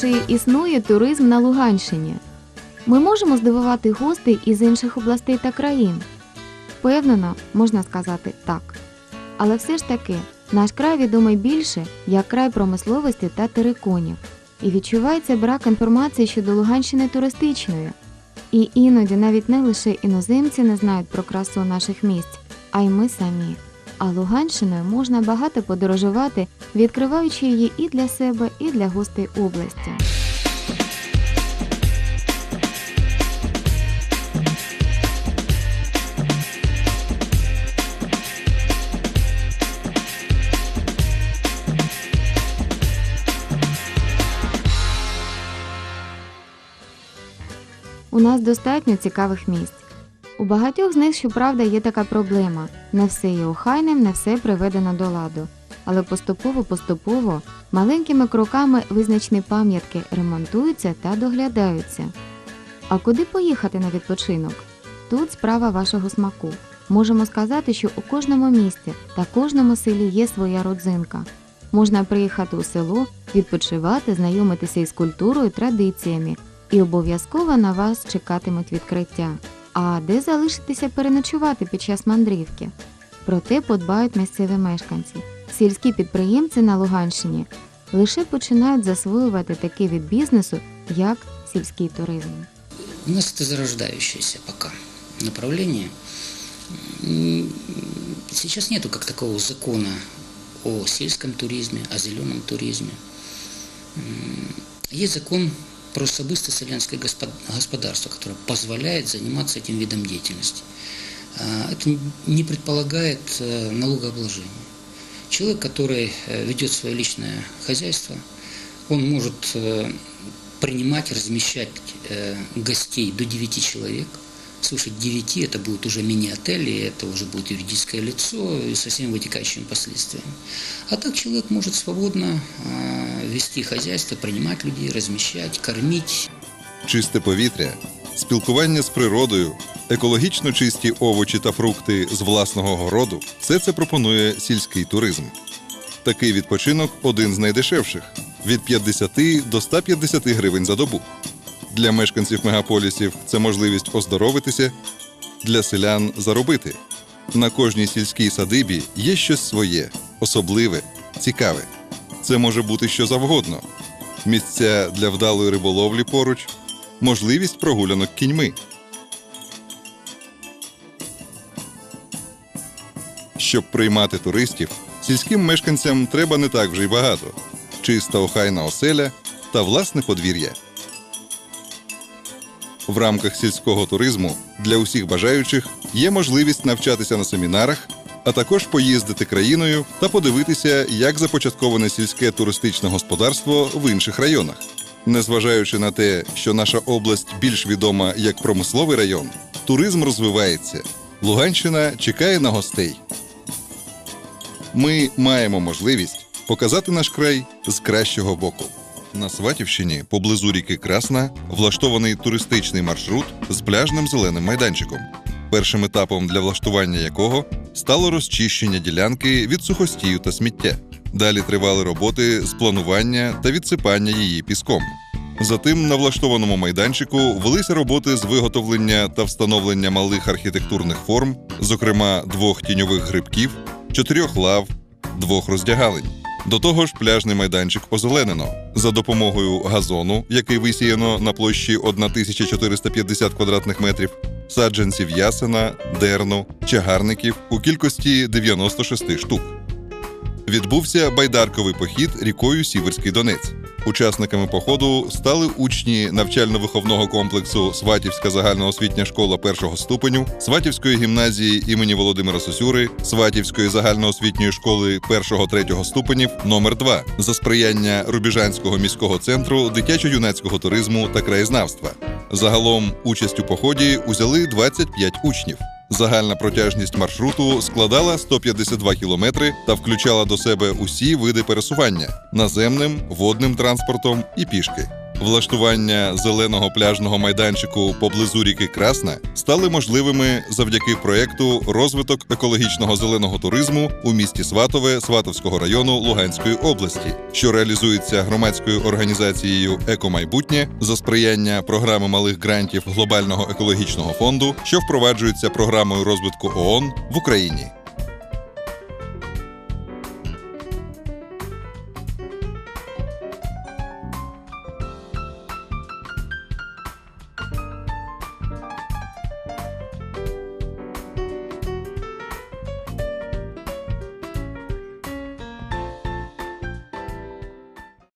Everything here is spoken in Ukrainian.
чи існує туризм на Луганщині? Ми можемо здивувати гостей із інших областей та країн? Впевнено, можна сказати так. Але все ж таки, наш край відомий більше як край промисловості та териконів, і відчувається брак інформації щодо Луганщини туристичної. І іноді навіть не лише іноземці не знають про красу наших місць, а й ми самі. А Луганщиною можна багато подорожувати, відкриваючи її і для себе, і для гостей області. У нас достатньо цікавих місць. У багатьох з них, щоправда, є така проблема: не все є охайним, не все приведено до ладу. Але поступово-поступово маленькими кроками визначні пам'ятки ремонтуються та доглядаються. А куди поїхати на відпочинок? Тут справа вашого смаку. Можемо сказати, що у кожному місті та кожному селі є своя родзинка. Можна приїхати у село, відпочивати, знайомитися із культурою, традиціями, і обов'язково на вас чекатимуть відкриття. А де залишитися переночувати під час мандрівки? Про те подбають місцеві мешканці. Сільські підприємці на Луганщині лише починають засвоювати такий від бізнесу, як сільський туризм. У нас это зарождающееся пока направление. М, Сейчас нету как такого закона о сельском туризме, о зеленом туризме. М, Есть закон про особистое селянское господ- господарство, которое позволяет заниматься этим видом деятельности. А, Это не предполагает э, налогообложения. Человек, который э, ведет свое личное хозяйство, он может э, принимать, размещать гостей до 9 человек. Свыше 9 это будет уже мини-отель, и это уже будет юридическое лицо и со всеми вытекающими последствиями. А так человек может свободно э, вести хозяйство, принимать людей, размещать, кормить, чисте повітря, спілкування з природою, екологічно чисті овочі та фрукти з власного городу все це пропонує сільський туризм. Такий відпочинок один з найдешевших від 50 до 150 гривень за добу. Для мешканців мегаполісів це можливість оздоровитися, для селян заробити. На кожній сільській садибі є щось своє, особливе, цікаве. Це може бути що завгодно: місця для вдалої риболовлі поруч, можливість прогулянок кіньми. Щоб приймати туристів, сільським мешканцям треба не так вже й багато: чиста охайна оселя та власне подвір'я. В рамках сільського туризму для усіх бажаючих є можливість навчатися на семінарах, а також поїздити країною та подивитися, як започатковане сільське туристичне господарство в інших районах. Незважаючи на те, що наша область більш відома як промисловий район, туризм розвивається. Луганщина чекає на гостей. Ми маємо можливість показати наш край з кращого боку. На Сватівщині, поблизу ріки Красна, влаштований туристичний маршрут з пляжним зеленим майданчиком, першим етапом для влаштування якого стало розчищення ділянки від сухостію та сміття. Далі тривали роботи з планування та відсипання її піском. Затим на влаштованому майданчику велися роботи з виготовлення та встановлення малих архітектурних форм, зокрема двох тіньових грибків, чотирьох лав, двох роздягалень. До того ж, пляжний майданчик озеленено за допомогою газону, який висіяно на площі 1450 квадратних метрів, саджанців ясена, дерну, чагарників у кількості 96 штук. Відбувся байдарковий похід рікою Сіверський Донець. Учасниками походу стали учні навчально-виховного комплексу Сватівська загальноосвітня школа першого ступеню, Сватівської гімназії імені Володимира Сосюри, Сватівської загальноосвітньої школи першого-третього ступенів номер 2 за сприяння Рубіжанського міського центру дитячо-юнацького туризму та краєзнавства. Загалом участь у поході узяли 25 учнів. Загальна протяжність маршруту складала 152 кілометри та включала до себе усі види пересування наземним, водним транспортом і пішки. Влаштування зеленого пляжного майданчику поблизу ріки Красна стали можливими завдяки проєкту розвиток екологічного зеленого туризму у місті Сватове Сватовського району Луганської області, що реалізується громадською організацією Екомайбутнє за сприяння програми малих грантів глобального екологічного фонду, що впроваджується програмою розвитку ООН в Україні.